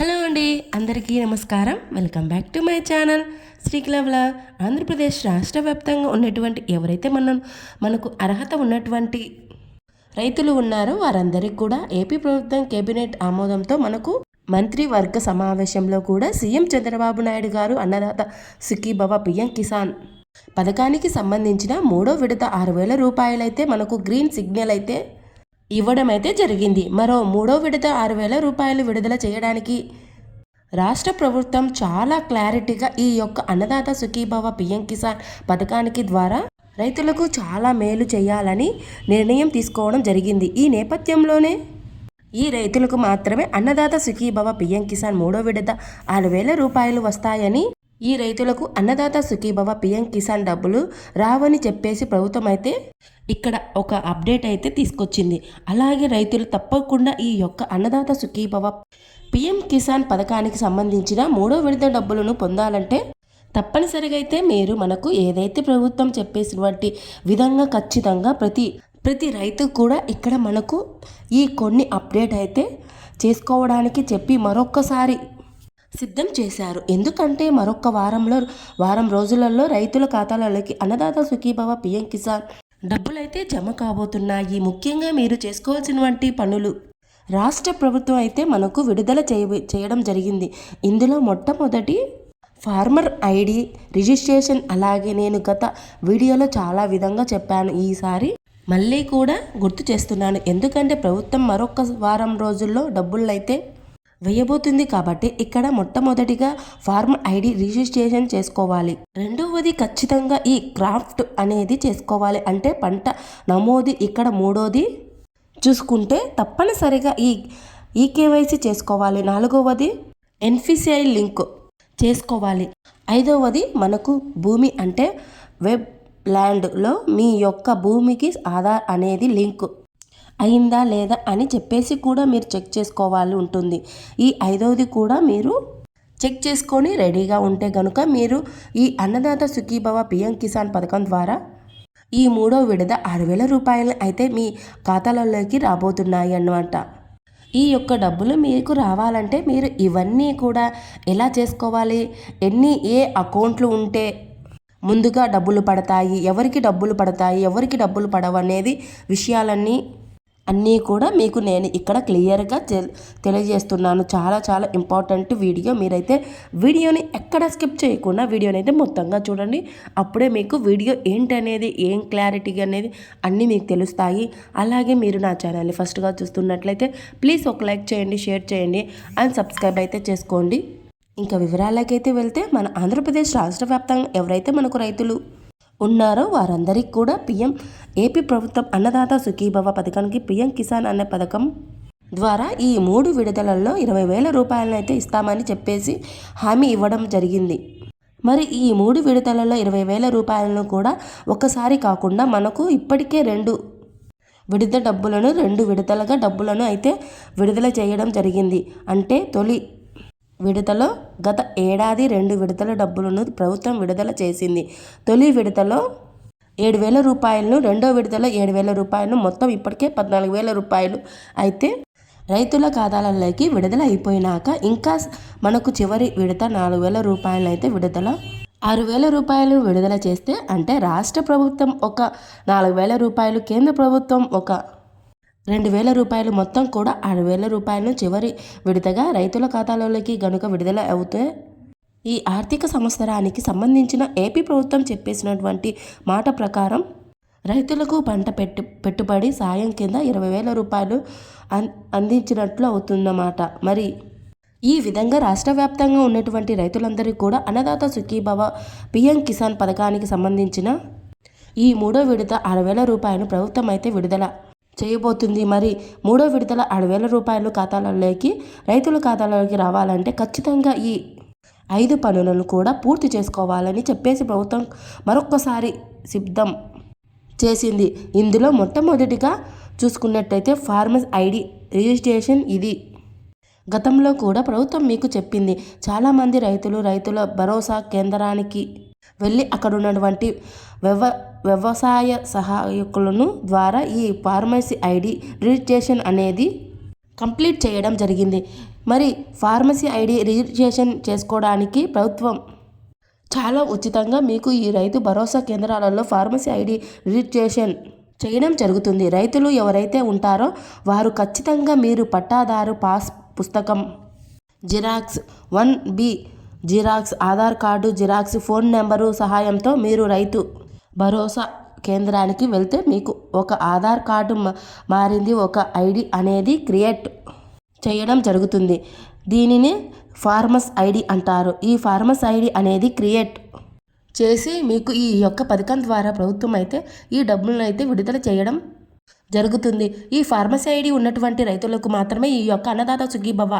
Hello అండి అందరికీ నమస్కారం. Welcome back to my channel. శ్రీకలవల Andhra Pradesh రాష్ట్ర వ్యాప్తంగా ఉన్నటువంటి ఎవరైతే మనం మనకు అర్హత ఉన్నటువంటి రైతులు ఉన్నారో వారందరికీ కూడా ఏపీ ప్రభుత్వం కేబినెట్ ఆమోదంతో మనకు మంత్రివర్గ సమావేశంలో కూడా సీఎం చంద్రబాబు నాయుడు గారు అన్నదాత సుఖీభవ పిఎం కిసాన్ పథకానికి సంబంధించిన మూడో విడత ఆరు వేల రూపాయలైతే మనకు గ్రీన్ సిగ్నల్ అయితే ఇవ్వడం అయితే జరిగింది. మరో మూడో విడత ఆరు వేల రూపాయలు విడుదల చేయడానికి రాష్ట్ర ప్రభుత్వం చాలా క్లారిటీగా ఈ యొక్క అన్నదాత సుఖీభవ పిఎం కిసాన్ పథకానికి ద్వారా రైతులకు చాలా మేలు చేయాలని నిర్ణయం తీసుకోవడం జరిగింది. ఈ నేపథ్యంలోనే ఈ రైతులకు మాత్రమే అన్నదాత సుఖీభవ పిఎం కిసాన్ మూడో విడత ఆరు వేల రూపాయలు వస్తాయని ఈ రైతులకు అన్నదాత సుఖీభవ పిఎం కిసాన్ డబ్బులు రావని చెప్పేసి ప్రభుత్వం అయితే ఇక్కడ ఒక అప్డేట్ అయితే తీసుకొచ్చింది. అలాగే రైతులు తప్పకుండా ఈ యొక్క అన్నదాత సుఖీభవ పిఎం కిసాన్ పథకానికి సంబంధించిన మూడో విడత డబ్బులను పొందాలంటే తప్పనిసరిగా అయితే మీరు మనకు ఏదైతే ప్రభుత్వం చెప్పేసినటువంటి విధంగా ఖచ్చితంగా ప్రతి ప్రతి రైతు కూడా ఇక్కడ మనకు ఈ కొన్ని అప్డేట్ అయితే చేసుకోవడానికి చెప్పి మరొక్కసారి సిద్ధం చేశారు. ఎందుకంటే మరొక వారంలో వారం రోజులలో రైతుల ఖాతాలలోకి అన్నదాత సుఖీభవ పిఎం కిసాన్ డబ్బులైతే జమ కాబోతున్నాయి. ముఖ్యంగా మీరు చేసుకోవాల్సినటువంటి పనులు. రాష్ట్ర ప్రభుత్వం అయితే మనకు విడుదల చేయ చేయడం జరిగింది. ఇందులో మొట్టమొదటి ఫార్మర్ ఐడి రిజిస్ట్రేషన్ అలాగే నేను గత వీడియోలో చాలా విధంగా చెప్పాను. ఈసారి మళ్ళీ కూడా గుర్తు చేస్తున్నాను. ఎందుకంటే ప్రభుత్వం మరొక వారం రోజుల్లో డబ్బులైతే వేయబోతుంది కాబట్టి ఇక్కడ మొట్టమొదటిగా ఫార్మ్ ఐడి రిజిస్ట్రేషన్ చేసుకోవాలి. రెండవది ఖచ్చితంగా ఈ క్రాఫ్ట్ అనేది చేసుకోవాలి. అంటే పంట నమోదు ఇక్కడ మూడోది చూసుకుంటే తప్పనిసరిగా ఈ ఈ చేసుకోవాలి. నాలుగవది ఎన్ఫిసిఐ లింక్ చేసుకోవాలి. ఐదవది మనకు భూమి అంటే వెబ్ ల్యాండ్లో మీ యొక్క భూమికి ఆధార్ అనేది లింక్ అయిందా లేదా అని చెప్పేసి కూడా మీరు చెక్ చేసుకోవాలి ఉంటుంది. ఈ ఐదవది కూడా మీరు చెక్ చేసుకొని రెడీగా ఉంటే కనుక మీరు ఈ అన్నదాత సుఖీభవ పిఎం కిసాన్ పథకం ద్వారా ఈ మూడో విడత ఆరు వేల రూపాయలు అయితే మీ ఖాతాలలోకి రాబోతున్నాయి అన్నమాట. ఈ యొక్క డబ్బులు మీకు రావాలంటే మీరు ఇవన్నీ కూడా ఎలా చేసుకోవాలి? ఎన్ని ఏ అకౌంట్లు ఉంటే ముందుగా డబ్బులు పడతాయి? ఎవరికి డబ్బులు పడతాయి? ఎవరికి డబ్బులు పడవు? అనేది విషయాలన్నీ అన్నీ కూడా మీకు నేను ఇక్కడ క్లియర్గా తెలియజేస్తున్నాను. చాలా చాలా ఇంపార్టెంట్ వీడియో. మీరైతే వీడియోని ఎక్కడ స్కిప్ చేయకుండా వీడియోని అయితే మొత్తంగా చూడండి. అప్పుడే మీకు వీడియో ఏంటనేది ఏం క్లారిటీ అనేది అన్నీ మీకు తెలుస్తాయి. అలాగే మీరు నా ఛానల్ని ఫస్ట్గా చూస్తున్నట్లయితే ప్లీజ్ ఒక లైక్ చేయండి షేర్ చేయండి అండ్ సబ్స్క్రైబ్ అయితే చేసుకోండి. ఇంకా వివరాలకైతే వెళ్తే మన ఆంధ్రప్రదేశ్ రాష్ట్ర వ్యాప్తంగా ఎవరైతే మనకు రైతులు ఉన్నారో వారందరికీ కూడా పిఎం ఏపీ ప్రభుత్వం అన్నదాత సుఖీభవ పథకానికి పిఎం కిసాన్ అనే పథకం ద్వారా ఈ మూడు విడుదలల్లో ఇరవై వేల రూపాయలను అయితే ఇస్తామని చెప్పేసి హామీ ఇవ్వడం జరిగింది. మరి ఈ మూడు విడతలలో ఇరవై వేల రూపాయలను కూడా ఒకసారి కాకుండా మనకు ఇప్పటికే రెండు విడుదల డబ్బులను రెండు విడతలుగా డబ్బులను అయితే విడుదల చేయడం జరిగింది. అంటే తొలి విడతలో గత ఏడాది రెండు విడతల డబ్బులను ప్రభుత్వం విడుదల చేసింది. తొలి విడతలో ఏడు వేల రూపాయలను రెండో విడతలో ఏడు వేల రూపాయలు మొత్తం ఇప్పటికే పద్నాలుగు వేల రూపాయలు. అయితే రైతుల ఖాతాలలోకి విడుదల అయిపోయినాక ఇంకా మనకు చివరి విడత నాలుగు వేల రూపాయలు అయితే విడుదల ఆరు వేల రూపాయలు విడుదల చేస్తే అంటే రాష్ట్ర ప్రభుత్వం ఒక నాలుగు వేల రూపాయలు కేంద్ర ప్రభుత్వం ఒక రెండు వేల రూపాయలు మొత్తం కూడా ఆరు వేల రూపాయలను చివరి విడతగా రైతుల ఖాతాలోకి గనుక విడుదల అవుతే ఈ ఆర్థిక సంవత్సరానికి సంబంధించిన ఏపీ ప్రభుత్వం చెప్పేసినటువంటి మాట ప్రకారం రైతులకు పంట పెట్టు పెట్టుబడి సాయం కింద ఇరవై వేల రూపాయలు అన్ అందించినట్లు అవుతుందన్నమాట. మరి ఈ విధంగా రాష్ట్ర వ్యాప్తంగా ఉన్నటువంటి రైతులందరికీ కూడా అన్నదాత సుఖీభవ పిఎం కిసాన్ పథకానికి సంబంధించిన ఈ మూడో విడత ఆరు వేల రూపాయలు ప్రభుత్వం అయితే విడుదల చేయబోతుంది. మరి మూడో విడతల ఆరు వేల రూపాయలు ఖాతాలలోకి రైతుల ఖాతాలలోకి రావాలంటే ఖచ్చితంగా ఈ ఐదు పనులను కూడా పూర్తి చేసుకోవాలని చెప్పేసి ప్రభుత్వం మరొక్కసారి సిద్ధం చేసింది. ఇందులో మొట్టమొదటిగా చూసుకున్నట్టయితే ఫార్మర్స్ ఐడి రిజిస్ట్రేషన్ ఇది. గతంలో కూడా ప్రభుత్వం మీకు చెప్పింది చాలామంది రైతులు రైతుల భరోసా కేంద్రానికి వెళ్ళి అక్కడ ఉన్నటువంటి వ్యవ వ్యవసాయ సహాయకులను ద్వారా ఈ ఫార్మసీ ఐడి రిజిస్ట్రేషన్ అనేది కంప్లీట్ చేయడం జరిగింది. మరి ఫార్మసీ ఐడి రిజిస్ట్రేషన్ చేసుకోవడానికి ప్రభుత్వం చాలా ఉచితంగా మీకు ఈ రైతు భరోసా కేంద్రాలలో ఫార్మసీ ఐడి రిజిస్ట్రేషన్ చేయడం జరుగుతుంది. రైతులు ఎవరైతే ఉంటారో వారు ఖచ్చితంగా మీరు పట్టాదారు పాస్ పుస్తకం xerox one B xerox Aadhaar card xerox phone number సహాయంతో మీరు రైతు భరోసా కేంద్రానికి వెళ్తే మీకు ఒక ఆధార్ కార్డు మారింది. ఒక ఐడి అనేది క్రియేట్ చేయడం జరుగుతుంది. దీనిని ఫార్మస్ ఐడి అంటారు. ఈ ఫార్మస్ ఐడి అనేది క్రియేట్ చేసి మీకు ఈ యొక్క పథకం ద్వారా ప్రభుత్వం అయితే ఈ డబ్బులను అయితే విడుదల చేయడం జరుగుతుంది. ఈ ఫార్మసీ ఐడి ఉన్నటువంటి రైతులకు మాత్రమే ఈ యొక్క అన్నదాత సుగీభవ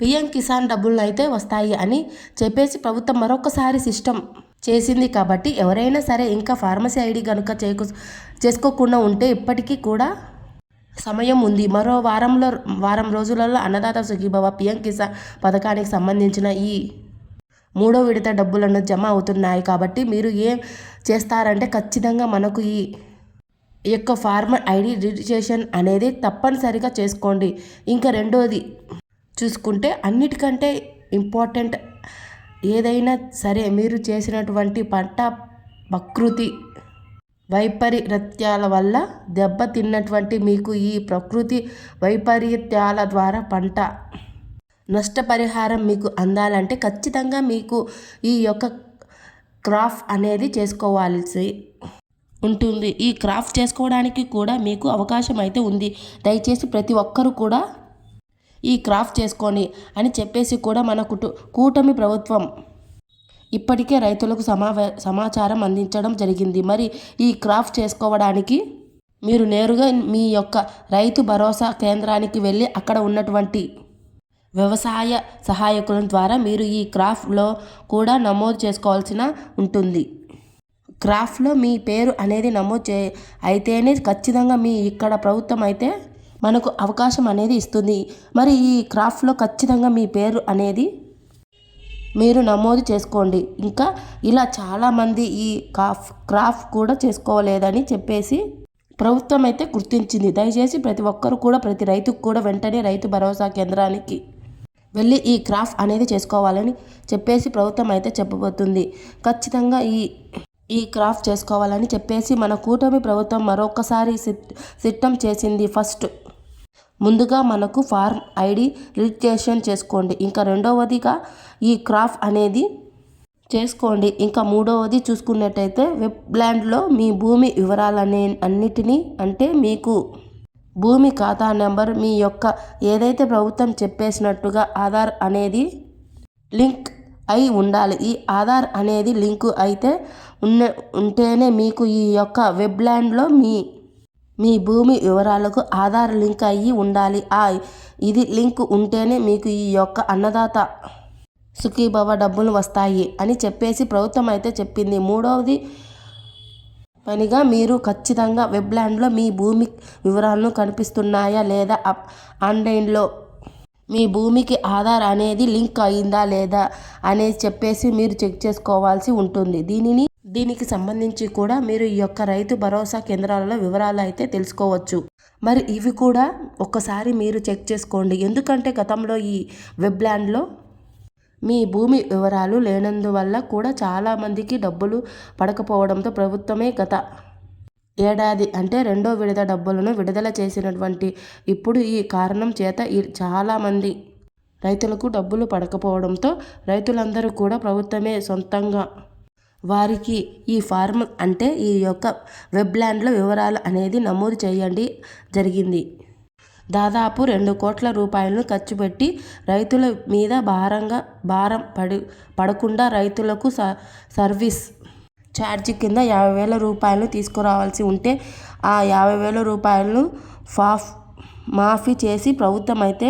పిఎం కిసాన్ డబ్బులు అయితే వస్తాయి అని చెప్పేసి ప్రభుత్వం మరొకసారి సిస్టమ్ చేసింది కాబట్టి ఎవరైనా సరే ఇంకా ఫార్మసీ ఐడి కనుక చేకు చేసుకోకుండా ఉంటే ఇప్పటికీ కూడా సమయం ఉంది. మరో వారంలో వారం రోజులలో అన్నదాత సుఖీభవ పిఎం కిసాన్ పథకానికి సంబంధించిన ఈ మూడో విడత డబ్బులను జమ అవుతున్నాయి కాబట్టి మీరు ఏం చేస్తారంటే ఖచ్చితంగా మనకు ఈ యొక్క ఫార్మర్ ఐడి రిజిస్ట్రేషన్ అనేది తప్పనిసరిగా చేసుకోండి. ఇంకా రెండోది చూసుకుంటే అన్నిటికంటే ఇంపార్టెంట్ ఏదైనా సరే మీరు చేసినటువంటి పంట ప్రకృతి వైపరీత్యాల వల్ల దెబ్బతిన్నటువంటి మీకు ఈ ప్రకృతి వైపరీత్యాల ద్వారా పంట నష్టపరిహారం మీకు అందాలంటే ఖచ్చితంగా మీకు ఈ యొక్క క్రాఫ్ అనేది చేసుకోవాల్సి ఉంటుంది. ఈ క్రాఫ్ట్ చేసుకోవడానికి కూడా మీకు అవకాశం అయితే ఉంది. దయచేసి ప్రతి ఒక్కరూ కూడా ఈ క్రాఫ్ట్ చేసుకొని అని చెప్పేసి కూడా మన కుటు కూటమి ప్రభుత్వం ఇప్పటికే రైతులకు సమావే సమాచారం అందించడం జరిగింది. మరి ఈ క్రాఫ్ట్ చేసుకోవడానికి మీరు నేరుగా మీ యొక్క రైతు భరోసా కేంద్రానికి వెళ్ళి అక్కడ ఉన్నటువంటి వ్యవసాయ సహాయకుల ద్వారా మీరు ఈ క్రాఫ్ట్లో కూడా నమోదు చేసుకోవాల్సిన ఉంటుంది. క్రాఫ్ట్లో మీ పేరు అనేది నమోదు చే అయితేనే ఖచ్చితంగా మీ ఇక్కడ ప్రభుత్వం అయితే మనకు అవకాశం అనేది ఇస్తుంది. మరి ఈ క్రాఫ్ట్లో ఖచ్చితంగా మీ పేరు అనేది మీరు నమోదు చేసుకోండి. ఇంకా ఇలా చాలామంది ఈ కాఫ్ క్రాఫ్ట్ కూడా చేసుకోలేదని చెప్పేసి ప్రభుత్వం అయితే గుర్తించింది. దయచేసి ప్రతి ఒక్కరు కూడా ప్రతి రైతుకు కూడా వెంటనే రైతు భరోసా కేంద్రానికి వెళ్ళి ఈ క్రాఫ్ట్ అనేది చేసుకోవాలని చెప్పేసి ప్రభుత్వం అయితే చెప్పబోతుంది. ఖచ్చితంగా ఈ ఈ క్రాఫ్ట్ చేసుకోవాలని చెప్పేసి మన కూటమి ప్రభుత్వం మరొకసారి సిద్ధం చేసింది. ఫస్ట్ ముందుగా మనకు ఫార్మ్ ఐడి రిజిస్ట్రేషన్ చేసుకోండి. ఇంకా రెండవదిగా ఈ క్రాఫ్ అనేది చేసుకోండి. ఇంకా మూడవది చూసుకున్నట్టయితే వెబ్ ల్యాండ్లో మీ భూమి వివరాలనే అన్నిటినీ అంటే మీకు భూమి ఖాతా నెంబర్ మీ యొక్క ఏదైతే ప్రభుత్వం చెప్పేసినట్టుగా ఆధార్ అనేది లింక్ అయి ఉండాలి. ఈ ఆధార్ అనేది లింకు అయితే ఉన్న ఉంటేనే మీకు ఈ యొక్క వెబ్లాండ్లో మీ మీ భూమి వివరాలకు ఆధార్ లింక్ అయ్యి ఉండాలి. ఆ ఇది లింక్ ఉంటేనే మీకు ఈ యొక్క అన్నదాత సుఖీభవ డబ్బులు వస్తాయి అని చెప్పేసి ప్రభుత్వం అయితే చెప్పింది. మూడవది పనిగా మీరు ఖచ్చితంగా వెబ్లాండ్లో మీ భూమి వివరాలను కనిపిస్తున్నాయా లేదా ఆన్లైన్లో? మీ భూమికి ఆధార్ అనేది లింక్ అయిందా లేదా అనేది చెప్పేసి మీరు చెక్ చేసుకోవాల్సి ఉంటుంది. దీనిని దీనికి సంబంధించి కూడా మీరు ఈ యొక్క రైతు భరోసా కేంద్రాలలో వివరాలు అయితే తెలుసుకోవచ్చు. మరి ఇవి కూడా ఒక్కసారి మీరు చెక్ చేసుకోండి. ఎందుకంటే గతంలో ఈ వెబ్లాండ్లో మీ భూమి వివరాలు లేనందువల్ల కూడా చాలామందికి డబ్బులు పడకపోవడంతో ప్రభుత్వమే గత ఏడాది అంటే రెండో విడత డబ్బులను విడుదల చేసినటువంటి ఇప్పుడు ఈ కారణం చేత చాలామంది రైతులకు డబ్బులు పడకపోవడంతో రైతులందరూ కూడా ప్రభుత్వమే సొంతంగా వారికి ఈ ఫార్మ్ అంటే ఈ యొక్క వెబ్లాండ్లో వివరాలు అనేది నమోదు చేయండి జరిగింది. దాదాపు రెండు కోట్ల రూపాయలను ఖర్చు పెట్టి రైతుల మీద భారంగా భారం పడి పడకుండా రైతులకు స సర్వీస్ ఛార్జీ కింద యాభై వేల రూపాయలు తీసుకురావాల్సి ఉంటే ఆ యాభై వేల రూపాయలను ఫాఫ్ మాఫీ చేసి ప్రభుత్వం అయితే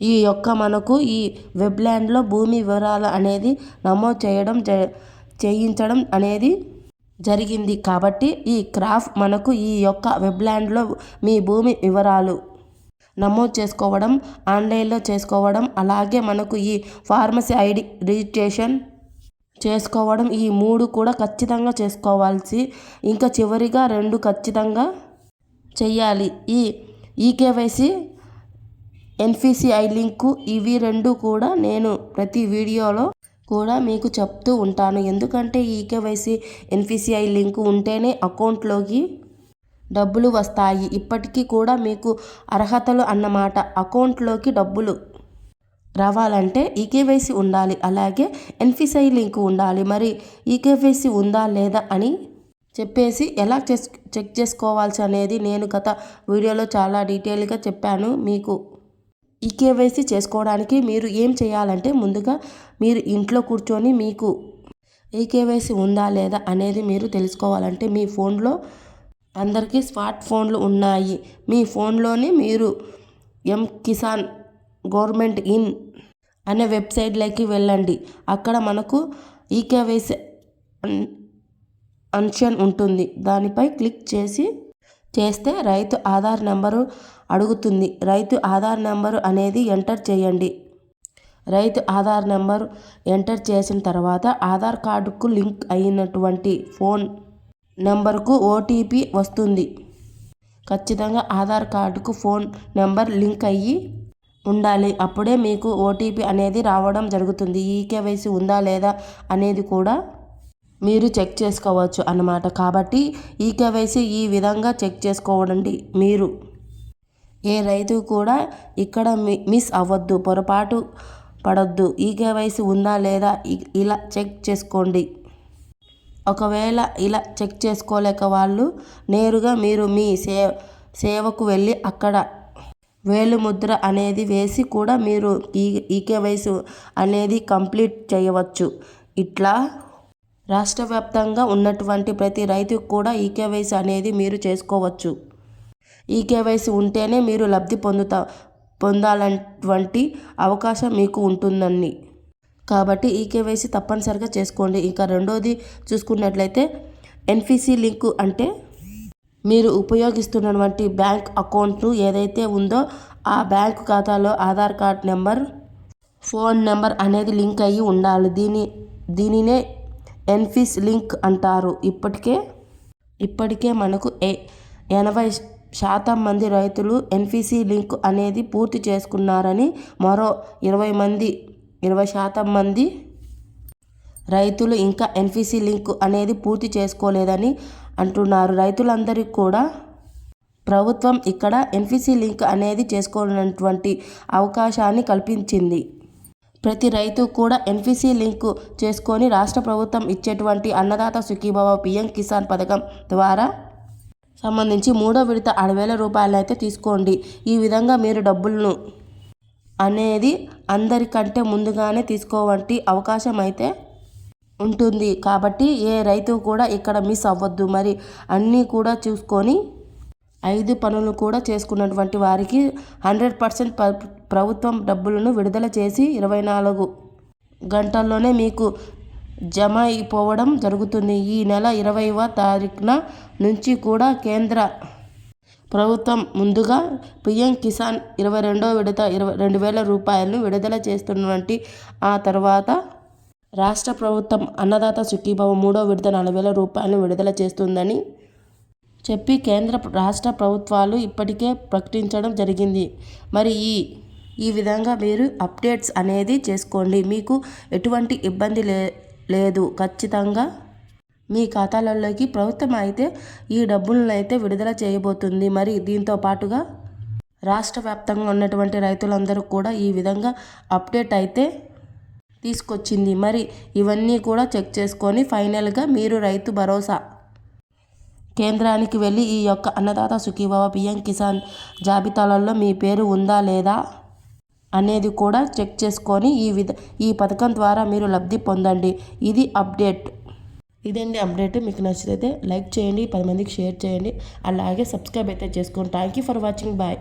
ఈ యొక్క మనకు ఈ వెబ్లాండ్లో భూమి వివరాలు అనేది నమోదు చేయడం జ చేయించడం అనేది జరిగింది కాబట్టి ఈ క్రాఫ్ మనకు ఈ యొక్క వెబ్లాండ్లో మీ భూమి వివరాలు నమోదు చేసుకోవడం ఆన్లైన్లో చేసుకోవడం అలాగే మనకు ఈ ఫార్మసీ ఐడి రిజిస్ట్రేషన్ చేసుకోవడం ఈ మూడు కూడా ఖచ్చితంగా చేసుకోవాల్సి ఇంకా చివరిగా రెండు ఖచ్చితంగా చేయాలి. ఈ ఈకేవైసీ ఎన్పిసిఐ లింకు ఇవి రెండు కూడా నేను ప్రతి వీడియోలో కూడా మీకు చెప్తూ ఉంటాను. ఎందుకంటే ఈ కేవైసీ ఎన్పిసిఐ లింకు ఉంటేనే అకౌంట్లోకి డబ్బులు వస్తాయి. ఇప్పటికీ కూడా మీకు అర్హతలు అన్నమాట. అకౌంట్లోకి డబ్బులు రావాలంటే ఈకేవైసీ ఉండాలి. అలాగే ఎన్పిసిఐ లింక్ ఉండాలి. మరి ఈకేవైసీ ఉందా లేదా అని చెప్పేసి ఎలా చెస్ చెక్ చేసుకోవాల్సి అనేది నేను గత వీడియోలో చాలా డీటెయిల్గా చెప్పాను మీకు. ఈ కేవైసీ చేసుకోవడానికి మీరు ఏం చేయాలంటే ముందుగా మీరు ఇంట్లో కూర్చొని మీకు ఈ కేవైసీ ఉందా లేదా అనేది మీరు తెలుసుకోవాలంటే మీ ఫోన్లో అందరికీ స్మార్ట్ ఫోన్లు ఉన్నాయి. మీ ఫోన్లోనే మీరు ఎం కిసాన్ గవర్నమెంట్ ఇన్ అనే వెబ్సైట్లోకి వెళ్ళండి. అక్కడ మనకు ఈకేవైసీ అన్షన్ ఉంటుంది. దానిపై క్లిక్ చేసి చేస్తే రైతు ఆధార్ నెంబరు అడుగుతుంది. రైతు ఆధార్ నెంబరు అనేది ఎంటర్ చేయండి. రైతు ఆధార్ నెంబర్ ఎంటర్ చేసిన తర్వాత ఆధార్ కార్డుకు లింక్ అయినటువంటి ఫోన్ నెంబర్కు ఓటీపీ వస్తుంది. ఖచ్చితంగా ఆధార్ కార్డుకు ఫోన్ నెంబర్ లింక్ అయ్యి ఉండాలి. అప్పుడే మీకు ఓటీపీ అనేది రావడం జరుగుతుంది. ఈ కేవైసీ ఉందా లేదా అనేది కూడా మీరు చెక్ చేసుకోవచ్చు అన్నమాట. కాబట్టి ఈ కేవైసీ ఈ విధంగా చెక్ చేసుకోవడండి మీరు. ఏ రైతు కూడా ఇక్కడ మిస్ అవ్వద్దు పొరపాటు పడద్దు. ఈ కేవైసీ ఉందా లేదా ఇలా చెక్ చేసుకోండి. ఒకవేళ ఇలా చెక్ చేసుకోలేక వాళ్ళు నేరుగా మీరు మీ సే సేవకు వెళ్ళి అక్కడ వేలిముద్ర అనేది వేసి కూడా మీరు ఈ ఈకేవైసీ అనేది కంప్లీట్ చేయవచ్చు. ఇట్లా రాష్ట్ర వ్యాప్తంగా ఉన్నటువంటి ప్రతి రైతుకు కూడా ఈ కేవైసీ అనేది మీరు చేసుకోవచ్చు. ఈ కేవైసీ ఉంటేనే మీరు లబ్ధి పొందుతా పొందాలటువంటి అవకాశం మీకు ఉంటుందండి. కాబట్టి ఈ కేవైసీ తప్పనిసరిగా చేసుకోండి. ఇంకా రెండోది చూసుకున్నట్లయితే ఎన్పిసి లింకు అంటే మీరు ఉపయోగిస్తున్నటువంటి బ్యాంక్ అకౌంట్ను ఏదైతే ఉందో ఆ బ్యాంకు ఖాతాలో Aadhaar card number phone number అనేది లింక్ అయ్యి ఉండాలి. దీని దీనినే ఎన్ఫిస్ లింక్ అంటారు. ఇప్పటికే ఇప్పటికే మనకు ఏ ఎనభై శాతం మంది రైతులు ఎన్ఫీసీ లింక్ అనేది పూర్తి చేసుకున్నారని మరో ఇరవై మంది ఇరవై శాతం మంది రైతులు ఇంకా ఎన్ఫీసీ లింక్ అనేది పూర్తి చేసుకోలేదని అంటున్నారు. రైతులందరికీ కూడా ప్రభుత్వం ఇక్కడ ఎన్ఫీసీ లింక్ అనేది చేసుకోనటువంటి అవకాశాన్ని కల్పించింది. ప్రతి రైతు కూడా ఎన్పిసి లింక్ చేసుకొని రాష్ట్ర ప్రభుత్వం ఇచ్చేటువంటి అన్నదాత సుఖీభవ పిఎం కిసాన్ పథకం ద్వారా సంబంధించి మూడో విడత ఆరు వేల రూపాయలు అయితే తీసుకోండి. ఈ విధంగా మీరు డబ్బులను అనేది అందరికంటే ముందుగానే తీసుకోవంటి అవకాశం అయితే ఉంటుంది. కాబట్టి ఏ రైతు కూడా ఇక్కడ మిస్ అవ్వద్దు. మరి అన్నీ కూడా చూసుకొని ఐదు పనులు కూడా చేసుకున్నటువంటి వారికి హండ్రెడ్ పర్సెంట్ ప్రభుత్వం డబ్బులను విడుదల చేసి ఇరవై నాలుగు గంటల్లోనే మీకు జమ అయిపోవడం జరుగుతుంది. ఈ నెల ఇరవైవ తారీఖున నుంచి కూడా కేంద్ర ప్రభుత్వం ముందుగా పిఎం కిసాన్ ఇరవై రెండో విడత ఇరవై రెండు వేల రూపాయలను విడుదల చేస్తున్నటువంటి ఆ తర్వాత రాష్ట్ర ప్రభుత్వం అన్నదాత సుఖీభావ మూడో విడత నాలుగు వేల రూపాయలను విడుదల చేస్తుందని చెప్పి కేంద్ర రాష్ట్ర ప్రభుత్వాలు ఇప్పటికే ప్రకటించడం జరిగింది. మరి ఈ ఈ విధంగా మీరు అప్డేట్స్ అనేది చేసుకోండి. మీకు ఎటువంటి ఇబ్బంది లే లేదు. ఖచ్చితంగా మీ ఖాతాలలోకి ప్రభుత్వం అయితే ఈ డబ్బులను అయితే విడుదల చేయబోతుంది. మరి దీంతో పాటుగా రాష్ట్ర వ్యాప్తంగా ఉన్నటువంటి రైతులందరూ కూడా ఈ విధంగా అప్డేట్ అయితే తీసుకొచ్చింది. మరి ఇవన్నీ కూడా చెక్ చేసుకొని ఫైనల్గా మీరు రైతు భరోసా కేంద్రానికి వెళ్ళి ఈ యొక్క అన్నదాత సుఖీభవ పిఎం కిసాన్ జాబితాలలో మీ పేరు ఉందా లేదా అనేది కూడా చెక్ చేసుకొని ఈ విధ ఈ పథకం ద్వారా మీరు లబ్ధి పొందండి. ఇది అప్డేట్. ఇదండి అప్డేట్. మీకు నచ్చితే లైక్ చేయండి పది మందికి షేర్ చేయండి. అలాగే సబ్స్క్రైబ్ అయితే చేసుకోండి thank you for watching. Bye.